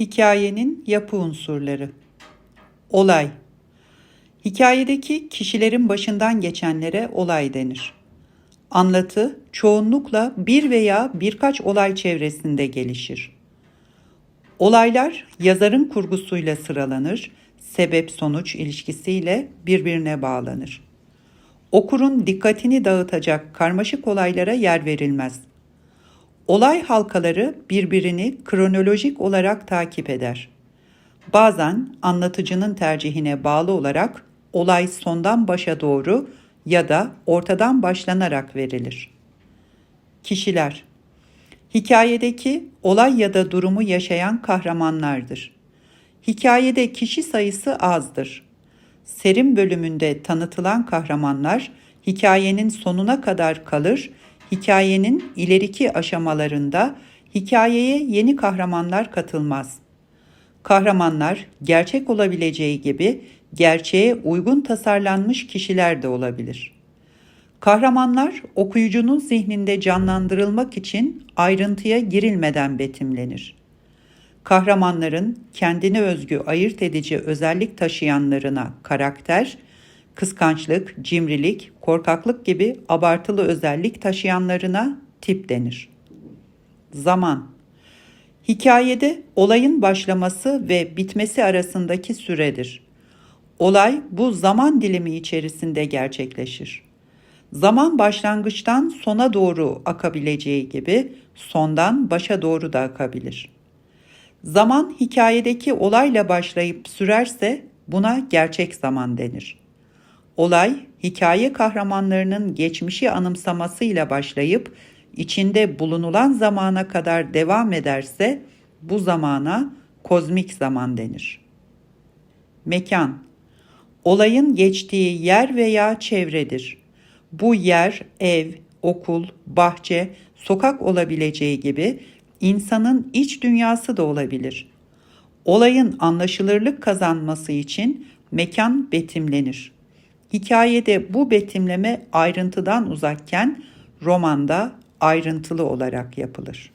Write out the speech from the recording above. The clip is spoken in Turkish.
Hikayenin yapı unsurları. Olay. Hikayedeki kişilerin başından geçenlere olay denir. Anlatı çoğunlukla bir veya birkaç olay çevresinde gelişir. Olaylar yazarın kurgusuyla sıralanır, sebep-sonuç ilişkisiyle birbirine bağlanır. Okurun dikkatini dağıtacak karmaşık olaylara yer verilmez. Olay halkaları birbirini kronolojik olarak takip eder. Bazen anlatıcının tercihine bağlı olarak olay sondan başa doğru ya da ortadan başlanarak verilir. Kişiler Hikayedeki olay ya da durumu yaşayan kahramanlardır. Hikayede kişi sayısı azdır. Serim bölümünde tanıtılan kahramanlar hikayenin sonuna kadar kalır, hikayenin ileriki aşamalarında hikayeye yeni kahramanlar katılmaz. Kahramanlar gerçek olabileceği gibi gerçeğe uygun tasarlanmış kişiler de olabilir. Kahramanlar okuyucunun zihninde canlandırılmak için ayrıntıya girilmeden betimlenir. Kahramanların kendine özgü ayırt edici özellik taşıyanlarına karakter, kıskançlık, cimrilik, korkaklık gibi abartılı özellik taşıyanlarına tip denir. Zaman Hikayede olayın başlaması ve bitmesi arasındaki süredir. Olay bu zaman dilimi içerisinde gerçekleşir. Zaman başlangıçtan sona doğru akabileceği gibi sondan başa doğru da akabilir. Zaman hikayedeki olayla başlayıp sürerse buna gerçek zaman denir. Olay hikaye kahramanlarının geçmişi anımsamasıyla başlayıp içinde bulunulan zamana kadar devam ederse bu zamana kozmik zaman denir. Mekan olayın geçtiği yer veya çevredir. Bu yer ev, okul, bahçe, sokak olabileceği gibi insanın iç dünyası da olabilir. Olayın anlaşılırlık kazanması için mekan betimlenir. Hikayede bu betimleme ayrıntıdan uzakken romanda ayrıntılı olarak yapılır.